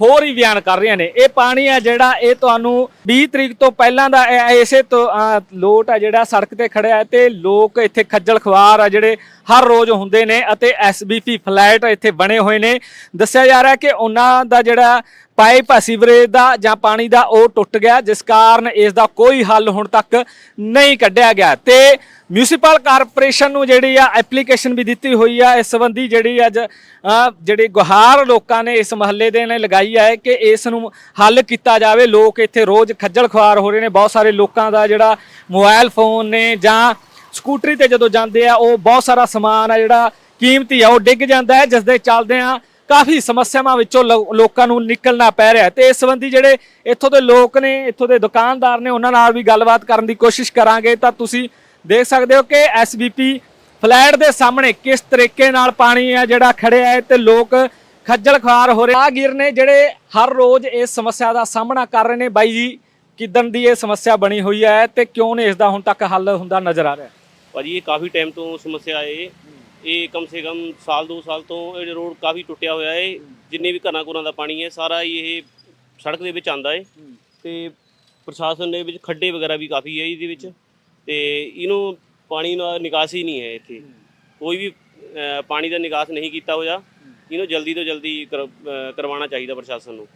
ਹੋਰ ਹੀ ਬਿਆਨ ਕਰ ਰਹੀਆਂ ਨੇ। ਇਹ ਪਾਣੀ ਆ ਜਿਹੜਾ ਇਹ ਤੁਹਾਨੂੰ 20 ਤਰੀਕ ਤੋਂ ਪਹਿਲਾਂ ਦਾ ਇਸੇ ਤੋਂ ਅਹ, ਲੋਟ ਆ ਜਿਹੜਾ ਸੜਕ ਤੇ ਖੜਿਆ ਹੈ ਤੇ ਲੋਕ ਇੱਥੇ ਖੱਜਲ ਖਵਾਰ ਆ ਜਿਹੜੇ ਹਰ ਰੋਜ਼ ਹੁੰਦੇ ਨੇ ਅਤੇ ਐਸਬੀਪੀ ਫਲੈਟ ਇੱਥੇ ਬਣੇ ਹੋਏ ਨੇ। ਦੱਸਿਆ ਜਾ ਰਿਹਾ ਕਿ ਉਹਨਾਂ ਦਾ ਜਿਹੜਾ ਪਾਈਪ ਆ ਸੀਵਰੇਜ ਦਾ ਜਾਂ ਪਾਣੀ ਦਾ ਉਹ ਟੁੱਟ ਗਿਆ ਜਿਸ ਕਾਰਨ ਇਸ ਦਾ ਕੋਈ ਹੱਲ ਹੁਣ ਤੱਕ ਨਹੀਂ ਕੱਢਿਆ ਗਿਆ। ਤੇ ਮਿਊਨਿਸਪਲ ਕਾਰਪੋਰੇਸ਼ਨ ਨੂੰ ਜਿਹੜੀ ਆ ਐਪਲੀਕੇਸ਼ਨ ਵੀ ਦਿੱਤੀ ਹੋਈ ਆ ਇਸ ਸੰਬੰਧੀ ਜਿਹੜੀ ਅੱਜ ਅ, ਜਿਹੜੀ ਗੁਹਾਰ ਲੋਕਾਂ ਨੇ ਇਸ ਮਹੱਲੇ ਦੇ ਨੇ ਲਗਾਈ ਹੈ ਕਿ ਇਸ ਨੂੰ ਹੱਲ ਕੀਤਾ ਜਾਵੇ। ਲੋਕ ਇੱਥੇ ਰੋਜ਼ ਖੱਜਲ ਖੁਆਰ ਹੋ ਰਹੇ ਨੇ। ਬਹੁਤ ਸਾਰੇ ਲੋਕਾਂ ਦਾ ਜਿਹੜਾ ਮੋਬਾਈਲ ਫੋਨ ਨੇ ਜਾਂ ਸਕੂਟਰੀ ਤੇ ਜਦੋਂ ਜਾਂਦੇ ਆ, ਉਹ ਬਹੁਤ ਸਾਰਾ ਸਮਾਨ ਆ ਜਿਹੜਾ ਕੀਮਤੀ ਆ, ਉਹ ਡਿੱਗ ਜਾਂਦਾ ਹੈ ਜਿਸ ਦੇ ਚੱਲਦੇ ਆ ਕਾਫੀ ਸਮੱਸਿਆਵਾਂ ਵਿੱਚੋਂ ਲੋ- ਲੋਕਾਂ ਨੂੰ ਨਿਕਲਣਾ ਪੈ ਰਿਹਾ ਹੈ। ਤੇ ਇਸ ਸੰਬੰਧੀ ਜਿਹੜੇ ਇੱਥੋਂ ਦੇ ਲੋਕ ਨੇ, ਇੱਥੋਂ ਦੇ ਦੁਕਾਨਦਾਰ ਨੇ, ਉਹਨਾਂ ਨਾਲ ਵੀ ਗੱਲਬਾਤ ਕਰਨ ਦੀ ਕੋਸ਼ਿਸ਼ ਕਰਾਂਗੇ। ਤਾਂ ਤੁਸੀਂ ਦੇਖ ਸਕਦੇ ਹੋ ਕਿ ਐਸਬੀਪੀ ਫਲੈਟ ਦੇ ਸਾਹਮਣੇ ਕਿਸ ਤਰੀਕੇ ਨਾਲ ਪਾਣੀ ਆ ਜਿਹੜਾ ਖੜਿਆ ਹੈ ਤੇ ਲੋਕ ਖੱਜਲ ਖਵਾਰ ਹੋ ਰਹੇ ਆ। ਗਿਰ ਨੇ ਜਿਹੜੇ ਹਰ ਰੋਜ਼ ਇਸ ਸਮੱਸਿਆ ਦਾ ਸਾਹਮਣਾ ਕਰ ਰਹੇ ਨੇ। ਬਾਈ ਜੀ ਕਿਦਨ ਦੀ ਇਹ ਸਮੱਸਿਆ ਬਣੀ ਹੋਈ ਹੈ ਤੇ ਕਿਉਂ ਨਹੀਂ ਇਸ ਦਾ ਹੁਣ ਤੱਕ ਹੱਲ ਹੁੰਦਾ ਨਜ਼ਰ ਆ ਰਿਹਾ ਭਾਜੀ, ਇਹ ਕਾਫੀ ਟਾਈਮ ਤੋਂ ਸਮੱਸਿਆ ਹੈ ਇਹ। ਕਮ ਸੇ ਕਮ ਸਾਲ, ਦੋ ਸਾਲ ਤੋਂ ਇਹ ਰੋਡ ਕਾਫੀ ਟੁੱਟਿਆ ਹੋਇਆ ਹੈ। ਜਿੰਨੇ ਵੀ ਘਰਾਂ ਘੁਰਾਂ ਦਾ ਪਾਣੀ ਹੈ, ਸਾਰਾ ਹੀ ਇਹ ਸੜਕ ਦੇ ਵਿੱਚ ਆਂਦਾ ਹੈ। ਤੇ ਪ੍ਰਸ਼ਾਸਨ ਦੇ ਵਿੱਚ ਖੱਡੇ ਵਗੈਰਾ ਵੀ ਕਾਫੀ ਹੈ ਇਹਦੇ ਵਿੱਚ। ਤੇ ਇਹਨੂੰ ਪਾਣੀ ਦਾ ਨਿਕਾਸ ਹੀ ਨਹੀਂ ਹੈ ਇੱਥੇ। ਕੋਈ ਵੀ ਪਾਣੀ ਦਾ ਨਿਕਾਸ ਨਹੀਂ ਕੀਤਾ ਹੋਇਆ। ਇਹਨੂੰ ਜਲਦੀ ਤੋਂ ਜਲਦੀ ਕਰ- ਕਰਵਾਉਣਾ ਚਾਹੀਦਾ ਪ੍ਰਸ਼ਾਸਨ ਨੂੰ।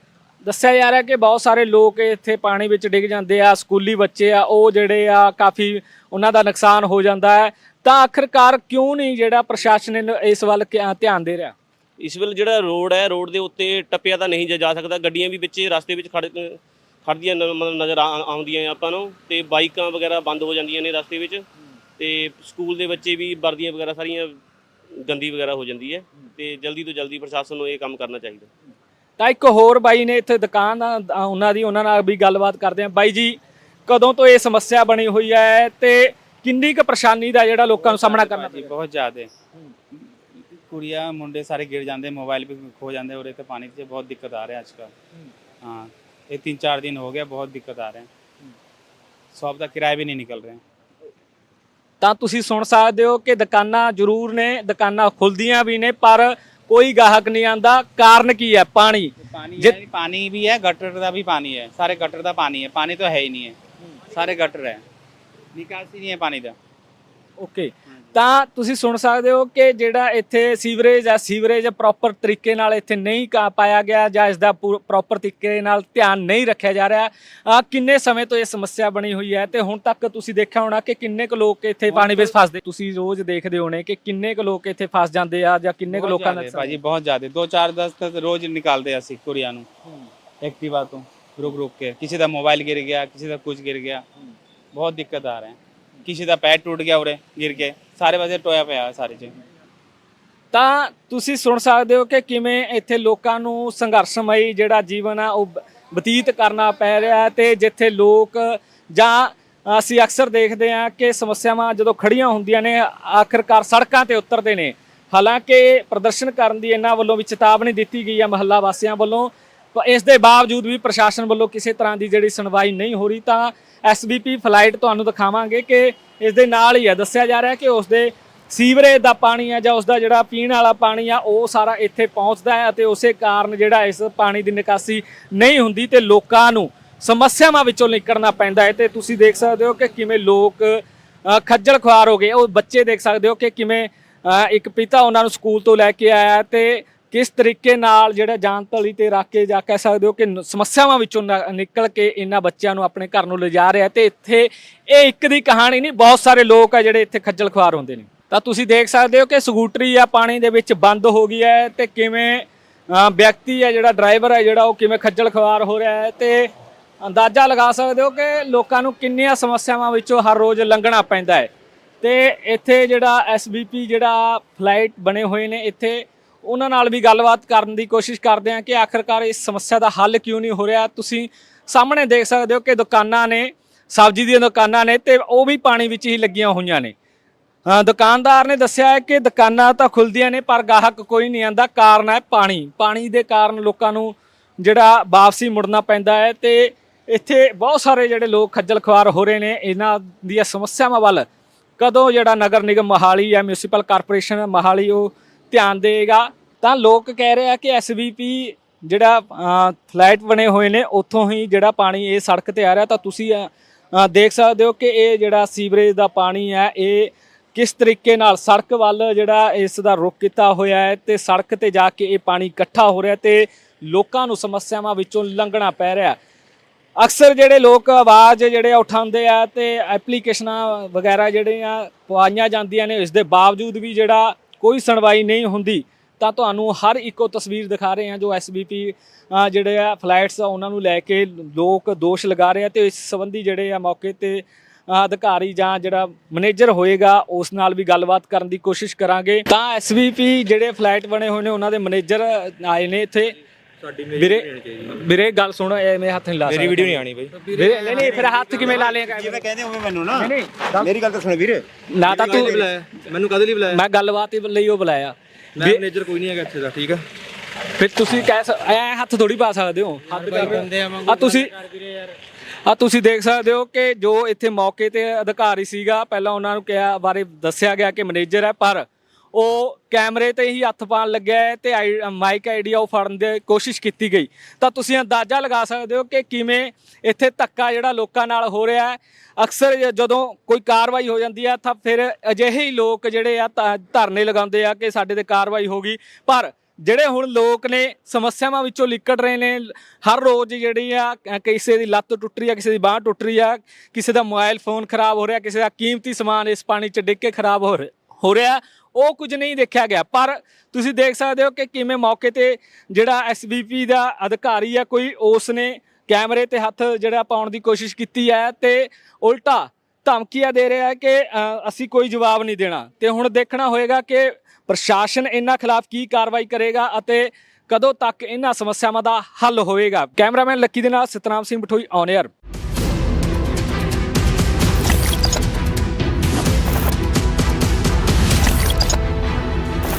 ਦੱਸਿਆ ਜਾ ਰਿਹਾ ਕਿ ਬਹੁਤ ਸਾਰੇ ਲੋਕ ਇੱਥੇ ਪਾਣੀ ਵਿੱਚ ਡਿੱਗ ਜਾਂਦੇ ਆ, ਸਕੂਲੀ ਬੱਚੇ ਆ, ਉਹ ਜਿਹੜੇ ਆ ਕਾਫੀ ਉਹਨਾਂ ਦਾ ਨੁਕਸਾਨ ਹੋ ਜਾਂਦਾ ਹੈ। ਤਾਂ ਆਖਰਕਾਰ ਕਿਉਂ ਨਹੀਂ ਜਿਹੜਾ ਪ੍ਰਸ਼ਾਸਨ ਇਸ ਵੱਲ ਕਿਆ ਧਿਆਨ ਦੇ ਰਿਹਾ? ਇਸ ਵੇਲੇ ਜਿਹੜਾ ਰੋਡ ਹੈ, ਰੋਡ ਦੇ ਉੱਤੇ ਟੱਪਿਆ ਤਾਂ ਨਹੀਂ ਜਾ- ਜਾ ਸਕਦਾ। ਗੱਡੀਆਂ ਵੀ ਵਿੱਚ, ਰਸਤੇ ਵਿੱਚ ਖੜ, ਖੜਦੀਆਂ ਨ- ਮਤਲਬ ਨਜ਼ਰ ਆ- ਆਉਂਦੀਆਂ ਆਪਾਂ ਨੂੰ। ਤੇ ਬਾਈਕਾਂ ਵਗੈਰਾ ਬੰਦ ਹੋ ਜਾਂਦੀਆਂ ਨੇ ਰਸਤੇ ਵਿੱਚ। ਤੇ ਸਕੂਲ ਦੇ ਬੱਚੇ ਵੀ ਵਰਦੀਆਂ ਵਗੈਰਾ ਸਾਰੀਆਂ ਗੰਦੀ ਵਗੈਰਾ ਹੋ ਜਾਂਦੀ ਹੈ। ਤੇ ਜਲਦੀ ਤੋਂ ਜਲਦੀ ਪ੍ਰਸ਼ਾਸਨ ਨੂੰ ਇਹ ਕੰਮ ਕਰਨਾ ਚਾਹੀਦਾ। ਤਾਂ ਇੱਕ ਹੋਰ ਬਾਈ ਨੇ ਇੱਥੇ ਦੁਕਾਨ ਆ, ਉਹਨਾਂ ਦੀ ਉਹਨਾਂ ਨਾਲ ਵੀ ਗੱਲਬਾਤ ਕਰਦੇ ਆ ਬਾਈ ਜੀ ਕਦੋਂ ਤੋਂ ਇਹ ਸਮੱਸਿਆ ਬਣੀ ਹੋਈ ਹੈ ਤੇ ਕਿੰਨੀ ਕੁ ਪਰੇਸ਼ਾਨੀ ਦਾ ਜਿਹੜਾ ਲੋਕਾਂ ਨੂੰ ਸਾਹਮਣਾ ਕਰਨਾ ਜੀ ਬਹੁਤ ਜ਼ਿਆਦਾ। ਕੁੜੀਆਂ ਮੁੰਡੇ ਸਾਰੇ ਗਿਰ ਜਾਂਦੇ ਮੋਬਾਈਲ ਵੀ ਖੋ ਜਾਂਦੇ ਉਰੇ ਤੇ ਪਾਣੀ 'ਚ ਬਹੁਤ ਦਿੱਕਤ ਆ ਰਿਹਾ ਅੱਜ ਕੱਲ੍ਹ ਹਾਂ ਇਹ 3-4 ਦਿਨ ਹੋ ਗਿਆ ਬਹੁਤ ਦਿੱਕਤ ਆ ਰਿਹਾ। ਸ਼ੌਪ ਦਾ ਕਿਰਾਇਆ ਵੀ ਨਹੀਂ ਨਿਕਲ ਰਿਹਾ। ਤਾਂ ਤੁਸੀਂ ਸੁਣ ਸਕਦੇ ਹੋ ਕਿ ਦੁਕਾਨਾਂ ਜ਼ਰੂਰ ਨੇ ਦੁਕਾਨਾਂ ਖੁੱਲਦੀਆਂ ਵੀ ਨੇ ਪਰ ਕੋਈ ਗਾਹਕ ਨਹੀਂ ਆਂਦਾ ਕਾਰਨ ਕੀ ਹੈ? ਪਾਣੀ। ਪਾਣੀ ਹੈ ਪਾਣੀ ਵੀ ਹੈ ਗਟਰ ਦਾ ਵੀ ਪਾਣੀ ਹੈ। ਸਾਰੇ ਗਟਰ ਦਾ ਪਾਣੀ ਹੈ ਪਾਣੀ ਤਾਂ ਹੈ ਹੀ ਨਹੀਂ ਹੈ। ਸਾਰੇ ਗਟਰ ਹੈ। ਨਿਕਾਸੀ ਨਹੀਂ ਹੈ ਪਾਣੀ ਦਾ। ਓਕੇ ਤਾਂ ਤੁਸੀਂ ਸੁਣ ਸਕਦੇ ਹੋ ਕਿ ਜਿਹੜਾ ਇੱਥੇ ਸੀਵਰੇਜ ਹੈ ਸੀਵਰੇਜ ਪ੍ਰੋਪਰ ਤਰੀਕੇ ਨਾਲ ਇੱਥੇ ਨਹੀਂ ਕਾ ਪਾਇਆ ਗਿਆ ਜਾਂ ਇਸ ਦਾ ਪ੍ਰੋਪਰ ਤਰੀਕੇ ਨਾਲ ਧਿਆਨ ਨਹੀਂ ਰੱਖਿਆ ਜਾ ਰਿਹਾ। ਕਿੰਨੇ ਸਮੇਂ ਤੋਂ ਇਹ ਸਮੱਸਿਆ ਬਣੀ ਹੋਈ ਹੈ ਤੇ ਹੁਣ ਤੱਕ ਤੁਸੀਂ ਦੇਖਿਆ ਹੋਣਾ ਕਿ ਕਿੰਨੇ ਕੁ ਲੋਕ ਇੱਥੇ ਪਾਣੀ ਵਿੱਚ ਫਸਦੇ ਤੁਸੀਂ ਰੋਜ਼ ਦੇਖਦੇ ਹੋਣੇ ਕਿ ਕਿੰਨੇ ਕੁ ਲੋਕ ਇੱਥੇ ਫਸ ਜਾਂਦੇ ਆ ਜਾਂ ਕਿੰਨੇ ਕੁ ਲੋਕਾਂ ਦਾ ਭਾਜੀ ਬਹੁਤ ਜ਼ਿਆਦਾ। 2-4 10 ਤੱਕ ਰੋਜ਼ ਨਿਕਾਲਦੇ ਅਸੀਂ ਕੁੜੀਆਂ ਨੂੰ। ਐਕਟਿਵਾ ਤੋਂ ਰੁਕ ਰੁਕ ਕੇ। ਕਿਸੇ ਦਾ ਮੋਬਾਈਲ ਗਿਰ ਗਿਆ ਕਿਸੇ ਦਾ ਕੁਝ ਗਿਰ ਗਿਆ। ਬਹੁਤ ਦਿੱਕਤ ਆ ਰਿਹਾ ਕਿਸੇ ਦਾ ਪੈਰ ਟੁੱਟ ਗਿਆ ਉਰੇ ਗਿਰ ਕੇ, ਸਾਰੇ ਪਾਸੇ ਟੋਇਆ ਪਿਆ ਸਾਰੇ 'ਚ। ਤਾਂ ਤੁਸੀਂ ਸੁਣ ਸਕਦੇ ਹੋ ਕਿ ਕਿਵੇਂ ਇੱਥੇ ਲੋਕਾਂ ਨੂੰ ਸੰਘਰਸ਼ਮਈ ਜਿਹੜਾ ਜੀਵਨ ਆ, ਉਹ ਬਤੀਤ ਕਰਨਾ ਪੈ ਰਿਹਾ ਹੈ ਤੇ ਜਿੱਥੇ ਲੋਕ ਜਾਂ ਅਸੀਂ ਅਕਸਰ ਦੇਖਦੇ ਹਾਂ ਕਿ ਸਮੱਸਿਆਵਾਂ ਜਦੋਂ ਖੜੀਆਂ ਹੁੰਦੀਆਂ ਨੇ, ਆਖਰਕਾਰ ਸੜਕਾਂ ਤੇ ਉਤਰਦੇ ਨੇ। ਹਾਲਾਂਕਿ ਪ੍ਰਦਰਸ਼ਨ ਕਰਨ ਦੀ ਇਹਨਾਂ ਵੱਲੋਂ ਵੀ ਚੇਤਾਵਨੀ ਦਿੱਤੀ ਗਈ ਹੈ ਮਹੱਲਾ ਵਾਸੀਆਂ ਵੱਲੋਂ। ਇਸ ਦੇ ਬਾਵਜੂਦ ਵੀ ਪ੍ਰਸ਼ਾਸਨ ਵੱਲੋਂ ਕਿਸੇ ਤਰ੍ਹਾਂ ਦੀ ਜਿਹੜੀ ਸੁਣਵਾਈ ਨਹੀਂ ਹੋ ਰਹੀ, ਤਾਂ ਐਸਬੀਪੀ ਫਲਾਈਟ ਤੁਹਾਨੂੰ ਦਿਖਾਵਾਂਗੇ ਕਿ ਇਸ ਦੇ ਨਾਲ ਹੀ ਹੈ। ਦੱਸਿਆ ਜਾ ਰਿਹਾ ਕਿ ਉਸ ਦੇ ਸੀਵਰੇਜ ਦਾ ਪਾਣੀ ਆ ਜਾਂ ਉਸ ਦਾ ਜਿਹੜਾ ਪੀਣ ਵਾਲਾ ਪਾਣੀ ਆ, ਉਹ ਸਾਰਾ ਇੱਥੇ ਪਹੁੰਚਦਾ ਹੈ ਅਤੇ ਉਸੇ ਕਾਰਨ ਜਿਹੜਾ ਇਸ ਪਾਣੀ ਦੀ ਨਿਕਾਸੀ ਨਹੀਂ ਹੁੰਦੀ ਤੇ ਲੋਕਾਂ ਨੂੰ ਸਮੱਸਿਆਵਾਂ ਵਿੱਚੋਂ ਨਿਕਲਣਾ ਪੈਂਦਾ ਹੈ। ਤੇ ਤੁਸੀਂ ਦੇਖ ਸਕਦੇ ਹੋ ਕਿ ਕਿਵੇਂ ਲੋਕ ਖੱਜਲ ਖੁਆਰ ਹੋ ਗਏ। ਉਹ ਬੱਚੇ ਦੇਖ ਸਕਦੇ ਹੋ ਕਿ ਕਿਵੇਂ ਇੱਕ ਪਿਤਾ ਉਹਨਾਂ ਨੂੰ ਸਕੂਲ ਤੋਂ ਲੈ ਕੇ ਆਇਆ ਤੇ ਕਿਸ ਤਰੀਕੇ ਨਾਲ ਜਿਹੜਾ ਜਾਨਤਲੀ ਤੇ ਰੱਖ ਕੇ ਜਾ ਕਹਿ ਸਕਦੇ ਹੋ ਕਿ ਨ- ਸਮੱਸਿਆਵਾਂ ਵਿੱਚੋਂ ਨ- ਨਿਕਲ ਕੇ ਇਹਨਾਂ ਬੱਚਿਆਂ ਨੂੰ ਆਪਣੇ ਘਰ ਨੂੰ ਲਿਜਾ ਰਿਹਾ ਤੇ ਇੱਥੇ ਇਹ ਇੱਕ ਦੀ ਕਹਾਣੀ ਨਹੀਂ, ਬਹੁਤ ਸਾਰੇ ਲੋਕ ਆ ਜਿਹੜੇ ਇੱਥੇ ਖੱਜਲ ਖੁਆਰ ਹੁੰਦੇ ਨੇ। ਤਾਂ ਤੁਸੀਂ ਦੇਖ ਸਕਦੇ ਹੋ ਕਿ ਸਕੂਟਰੀ ਆ, ਪਾਣੀ ਦੇ ਵਿੱਚ ਬੰਦ ਹੋ ਗਈ ਹੈ ਤੇ ਕਿਵੇਂ ਵਿਅਕਤੀ ਹੈ ਜਿਹੜਾ ਡਰਾਈਵਰ ਹੈ ਜਿਹੜਾ ਉਹ ਕਿਵੇਂ ਖੱਜਲ ਖੁਆਰ ਹੋ ਰਿਹਾ ਹੈ ਤੇ ਅੰਦਾਜ਼ਾ ਲਗਾ ਸਕਦੇ ਹੋ ਕਿ ਲੋਕਾਂ ਨੂੰ ਕਿੰਨੀਆਂ ਸਮੱਸਿਆਵਾਂ ਵਿੱਚੋਂ ਹਰ ਰੋਜ਼ ਲੰਘਣਾ ਪੈਂਦਾ ਹੈ। ਤੇ ਇੱਥੇ ਜਿਹੜਾ ਐਸਬੀਪੀ ਜਿਹੜਾ ਫਲਾਈਟ ਬਣੇ ਹੋਏ ਨੇ, ਇੱਥੇ ਉਹਨਾਂ ਨਾਲ ਵੀ ਗੱਲਬਾਤ ਕਰਨ ਦੀ ਕੋਸ਼ਿਸ਼ ਕਰਦੇ ਹਾਂ ਕਿ ਆਖਰਕਾਰ ਇਸ ਸਮੱਸਿਆ ਦਾ ਹੱਲ ਕਿਉਂ ਨਹੀਂ ਹੋ ਰਿਹਾ। ਤੁਸੀਂ ਸਾਹਮਣੇ ਦੇਖ ਸਕਦੇ ਹੋ ਕਿ ਦੁਕਾਨਾਂ ਨੇ, ਸਬਜ਼ੀ ਦੀਆਂ ਦੁਕਾਨਾਂ ਨੇ ਤੇ ਉਹ ਵੀ ਪਾਣੀ ਵਿੱਚ ਹੀ ਲੱਗੀਆਂ ਹੋਈਆਂ ਨੇ। ਦੁਕਾਨਦਾਰ ਨੇ ਦੱਸਿਆ ਹੈ ਕਿ ਦੁਕਾਨਾਂ ਤਾਂ ਖੁੱਲਦੀਆਂ ਨੇ, ਪਰ ਗਾਹਕ ਕੋਈ ਨਹੀਂ ਆਂਦਾ। ਕਾਰਨ ਹੈ ਪਾਣੀ। ਪਾਣੀ ਦੇ ਕਾਰਨ ਲੋਕਾਂ ਨੂੰ ਜਿਹੜਾ ਵਾਪਸੀ ਮੁੜਨਾ ਪੈਂਦਾ ਹੈ ਤੇ ਇੱਥੇ ਬਹੁਤ ਸਾਰੇ ਜਿਹੜੇ ਲੋਕ ਖੱਜਲ ਖੁਆਰ ਹੋ ਰਹੇ ਨੇ। ਇਹਨਾਂ ਦੀਆਂ ਸਮੱਸਿਆਵਾਂ ਵੱਲ ਕਦੋਂ ਜਿਹੜਾ ਨਗਰ ਨਿਗਮ ਮਹਾਲੀ ਜਾਂ ਮਿਊਨਿਸਪਲ ਕਾਰਪੋਰੇਸ਼ਨ ਮਹਾਲੀ ਉਹ ਧਿਆਨ ਦੇਗਾ ਤਾਂ ਲੋਕ ਕਹਿ ਰਹੇ ਆ ਕਿ ਐਸਵੀਪੀ ਜਿਹੜਾ ਫਲੈਟ ਬਣੇ ਹੋਏ ਨੇ, ਉੱਥੋਂ ਹੀ ਜਿਹੜਾ ਪਾਣੀ ਇਹ ਸੜਕ ਤੇ ਆ ਰਿਹਾ, ਤਾਂ ਤੁਸੀਂ ਦੇਖ ਸਕਦੇ ਹੋ ਕਿ ਇਹ ਜਿਹੜਾ ਸੀਵਰੇਜ ਦਾ ਪਾਣੀ ਹੈ, ਇਹ ਕਿਸ ਤਰੀਕੇ ਨਾਲ ਸੜਕ ਵੱਲ ਜਿਹੜਾ ਇਸ ਦਾ ਰੁਖ ਕੀਤਾ ਹੋਇਆ ਹੈ ਤੇ ਸੜਕ ਤੇ ਜਾ ਕੇ ਇਹ ਪਾਣੀ ਇਕੱਠਾ ਹੋ ਰਿਹਾ ਤੇ ਲੋਕਾਂ ਨੂੰ ਸਮੱਸਿਆਵਾਂ ਵਿੱਚੋਂ ਲੰਘਣਾ ਪੈ ਰਿਹਾ। ਅਕਸਰ ਜਿਹੜੇ ਲੋਕ ਆਵਾਜ਼ ਜਿਹੜੇ ਆ ਉਠਾਉਂਦੇ ਆ ਤੇ ਐਪਲੀਕੇਸ਼ਨਾਂ ਵਗੈਰਾ ਜਿਹੜੀਆਂ ਪਵਾਈਆਂ ਜਾਂਦੀਆਂ ਨੇ, ਇਸ ਦੇ ਬਾਵਜੂਦ ਵੀ ਜਿਹੜਾ ਕੋਈ ਸੁਣਵਾਈ ਨਹੀਂ ਹੁੰਦੀ, ਤਾਂ ਤੁਹਾਨੂੰ ਹਰ ਇੱਕੋ ਤਸਵੀਰ ਦਿਖਾ ਰਹੇ ਹਾਂ ਜੋ ਐਸਬੀਪੀ ਜਿਹੜੇ ਆ ਫਲੈਟਸ ਆ, ਉਹਨਾਂ ਨੂੰ ਲੈ ਕੇ ਲੋਕ ਦੋਸ਼ ਲਗਾ ਰਹੇ ਆ ਤੇ ਇਸ ਸੰਬੰਧੀ ਜਿਹੜੇ ਆ ਮੌਕੇ ਤੇ ਅਧਿਕਾਰੀ ਜਾਂ ਜਿਹੜਾ ਮੈਨੇਜਰ ਹੋਏਗਾ, ਉਸ ਨਾਲ ਵੀ ਗੱਲਬਾਤ ਕਰਨ ਦੀ ਕੋਸ਼ਿਸ਼ ਕਰਾਂਗੇ। ਤਾਂ ਐਸਬੀਪੀ ਜਿਹੜੇ ਫਲੈਟ ਬਣੇ ਹੋਏ ਨੇ, ਉਹਨਾਂ ਦੇ ਮੈਨੇਜਰ ਆਏ ਨੇ ਇੱਥੇ। ਸਾਡੀ ਵੀਰੇ ਵੀਰੇ ਗੱਲ ਸੁਣੋ ਐਵੇਂ ਹੱਥ ਨਹੀਂ ਲਾ ਮੇਰੀ। ਵੀਡੀਓ ਨਹੀਂ ਆਣੀ ਬਈ। ਵੀਰੇ ਨਹੀਂ ਨਹੀਂ ਫਿਰ ਹੱਥ ਕਿਵੇਂ ਲਾ ਲੇਗਾ ਜਿਵੇਂ ਕਹਿੰਦੇ ਹੋਵੇ ਮੈਨੂੰ ਨਾ ਨਹੀਂ ਨਹੀਂ ਮੇਰੀ ਗੱਲ ਤਾਂ ਸੁਣ ਵੀਰ। ਨਾ ਤਾਂ ਤੂੰ ਮੈਨੂੰ ਕਦੇ ਲਈ ਬੁਲਾਇਆ? ਮੈਂ ਗੱਲਬਾਤ ਹੀ ਲਈ ਉਹ ਬੁਲਾਇਆ। ਮੈਨੇਜਰ ਕੋਈ ਨਹੀਂ ਹੈਗਾ ਇੱਥੇ ਦਾ ਠੀਕ ਆ? ਫਿਰ ਤੁਸੀਂ ਕਹਿ ਐ ਹੱਥ ਥੋੜੀ ਪਾ ਸਕਦੇ ਹੋ। ਹੱਥ ਕਰ ਆ ਤੁਸੀਂ ਆ ਤੁਸੀਂ ਦੇਖ ਸਕਦੇ ਹੋ ਕਿ ਜੋ ਇੱਥੇ ਮੌਕੇ ਤੇ ਅਧਿਕਾਰੀ ਸੀਗਾ ਪਹਿਲਾਂ ਉਹਨਾਂ ਨੂੰ ਕਿਹਾ ਬਾਰੇ ਦੱਸਿਆ ਗਿਆ ਕਿ ਮੈਨੇਜਰ ਹੈ ਪਰ ਉਹ ਕੈਮਰੇ ਤੇ ਹੀ ਹੱਥ ਪਾਉਣ ਲੱਗਿਆ ਹੈ ਤੇ ਆਈ- ਮਾਈਕ ਆਈਡੀਆ ਉਹ ਫੜਨ ਦੀ ਕੋਸ਼ਿਸ਼ ਕੀਤੀ ਗਈ। ਤਾਂ ਤੁਸੀਂ ਅੰਦਾਜ਼ਾ ਲਗਾ ਸਕਦੇ ਹੋ ਕਿ ਕਿਵੇਂ ਇੱਥੇ ਧੱਕਾ ਜਿਹੜਾ ਲੋਕਾਂ ਨਾਲ ਹੋ ਰਿਹਾ ਹੈ। ਅਕਸਰ ਜਦੋਂ ਕੋਈ ਕਾਰਵਾਈ ਹੋ ਜਾਂਦੀ ਆ ਤਾਂ ਫਿਰ ਅਜਿਹੇ ਹੀ ਲੋਕ ਜਿਹੜੇ ਆ ਧ- ਧਰਨੇ ਲਗਾਉਂਦੇ ਆ ਕਿ ਸਾਡੇ ਤੇ ਕਾਰਵਾਈ ਹੋ ਗਈ। ਪਰ ਜਿਹੜੇ ਹੁਣ ਲੋਕ ਨੇ ਸਮੱਸਿਆਵਾਂ ਵਿੱਚੋਂ ਲਿਕੜ ਰਹੇ ਨੇ, ਹਰ ਰੋਜ਼ ਜਿਹੜੀ ਆ ਕਿਸੇ ਦੀ ਲੱਤ ਟੁੱਟ ਰਹੀ ਆ, ਕਿਸੇ ਦੀ ਬਾਹ ਟੁੱਟ ਰਹੀ ਆ, ਕਿਸੇ ਦਾ ਮੋਬਾਈਲ ਫੋਨ ਖਰਾਬ ਹੋ ਰਿਹਾ, ਕਿਸੇ ਦਾ ਕੀਮਤੀ ਸਮਾਨ ਇਸ ਪਾਣੀ 'ਚ ਡਿੱਗ ਕੇ ਖਰਾਬ ਹੋ ਰਿਹਾ ਹੋ ਰਿਹਾ। ਉਹ ਕੁਝ ਨਹੀਂ ਦੇਖਿਆ ਗਿਆ। ਪਰ ਤੁਸੀਂ ਦੇਖ ਸਕਦੇ ਹੋ ਕਿ ਕਿਵੇਂ ਮੌਕੇ ਤੇ ਜਿਹੜਾ ਐਸਬੀਪੀ ਦਾ ਅਧਿਕਾਰੀ ਆ, ਕੋਈ ਉਸ ਨੇ ਕੈਮਰੇ ਤੇ ਹੱਥ ਜਿਹੜਾ ਪਾਉਣ ਦੀ ਕੋਸ਼ਿਸ਼ ਕੀਤੀ ਹੈ ਤੇ ਉਲਟਾ ਧਮਕੀਆਂ ਦੇ ਰਿਹਾ ਹੈ ਕਿ ਅਸੀਂ ਕੋਈ ਜਵਾਬ ਨਹੀਂ ਦੇਣਾ। ਤੇ ਹੁਣ ਦੇਖਣਾ ਹੋਏਗਾ ਕਿ ਪ੍ਰਸ਼ਾਸਨ ਇਹਨਾਂ ਖਿਲਾਫ ਕੀ ਕਾਰਵਾਈ ਕਰੇਗਾ ਅਤੇ ਕਦੋਂ ਤੱਕ ਇਹਨਾਂ ਸਮੱਸਿਆਵਾਂ ਦਾ ਹੱਲ ਹੋਵੇਗਾ ਕੈਮਰਾਮੈਨ ਲੱਕੀ ਦੇ ਨਾਲ ਸਤਨਾਮ ਸਿੰਘ ਬਠੋਈ ਔਨ 에ਅਰ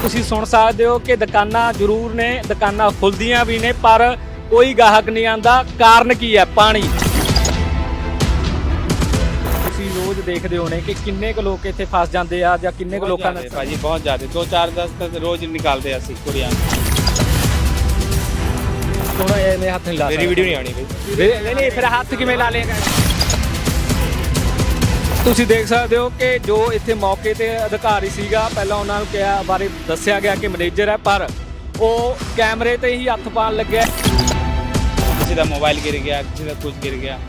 ਤੁਸੀਂ ਸੁਣ ਸਕਦੇ ਹੋ ਕਿ ਦੁਕਾਨਾਂ ਜ਼ਰੂਰ ਨੇ ਦੁਕਾਨਾਂ ਖੁੱਲਦੀਆਂ ਵੀ ਨੇ ਪਰ ਕੋਈ ਗਾਹਕ ਨਹੀਂ ਆਂਦਾ। ਕਾਰਨ ਕੀ ਹੈ? ਪਾਣੀ। ਤੁਸੀਂ ਰੋਜ਼ ਦੇਖਦੇ ਹੋਣੇ ਕਿ ਕਿੰਨੇ ਕੁ ਲੋਕ ਇੱਥੇ ਫਸ ਜਾਂਦੇ ਆ ਜਾਂ ਕਿੰਨੇ ਕੁ ਲੋਕਾਂ ਦਾ ਭਾਜੀ ਬਹੁਤ ਜ਼ਿਆਦਾ। ਦੋ ਚਾਰ ਦਸ ਤੱਕ ਰੋਜ਼ ਨਿਕਾਲਦੇ ਅਸੀਂ ਕੁੜੀਆਂ ਨੂੰ। ਹੁਣ ਐਵੇਂ ਹੱਥ ਨਹੀਂ ਲਾ ਮੇਰੀ। ਵੀਡੀਓ ਨਹੀਂ ਆਣੀ ਬਈ। ਨਹੀਂ ਨਹੀਂ ਫਿਰ ਹੱਥ ਕਿਵੇਂ ਲਾ ਲੇਗਾ ਤੁਸੀਂ ਦੇਖ ਸਕਦੇ ਹੋ ਕਿ ਜੋ ਇੱਥੇ ਮੌਕੇ ਤੇ ਅਧਿਕਾਰੀ ਸੀਗਾ ਪਹਿਲਾਂ ਉਹਨਾਂ ਨੂੰ ਕਿਹਾ ਬਾਰੇ ਦੱਸਿਆ ਗਿਆ ਕਿ ਮੈਨੇਜਰ ਹੈ ਪਰ ਉਹ ਕੈਮਰੇ ਤੇ ਹੀ ਹੱਥ ਪਾਉਣ ਲੱਗਿਆ। ਕਿਸੇ ਦਾ ਮੋਬਾਈਲ ਗਿਰ ਗਿਆ ਕਿਸੇ ਦਾ ਕੁਝ ਗਿਰ ਗਿਆ।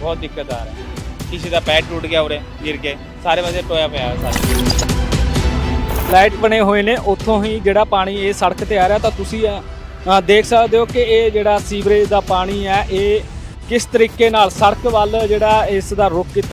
ਬਹੁਤ ਦਿੱਕਤ ਆ ਰਹੀ ਹੈ। ਕਿਸੇ ਦਾ ਪੈਰ ਟੁੱਟ ਗਿਆ ਉਰੇ ਗਿਰ ਕੇ। ਸਾਰੇ ਪਾਸੇ ਟੋਇਆ ਪਿਆ ਹੈ ਸਾਰੇ। ਲਾਈਟ ਬਣੇ ਹੋਏ ਨੇ ਉੱਥੋਂ ਹੀ ਜਿਹੜਾ ਪਾਣੀ ਇਹ ਸੜਕ ਤੇ ਆ ਰਿਹਾ ਤਾਂ ਤੁਸੀਂ ਅ, ਅ, ਦੇਖ ਸਕਦੇ ਹੋ ਕਿ ਇਹ ਜਿਹੜਾ ਸੀਵਰੇਜ ਦਾ ਪਾਣੀ ਹੈ ਇਹ ਕਿਸ ਤਰੀਕੇ ਨਾਲ ਸੜਕ ਵੱਲ ਜਿਹੜਾ ਇਸ ਦਾ ਰੁਖ ਕੀਤਾ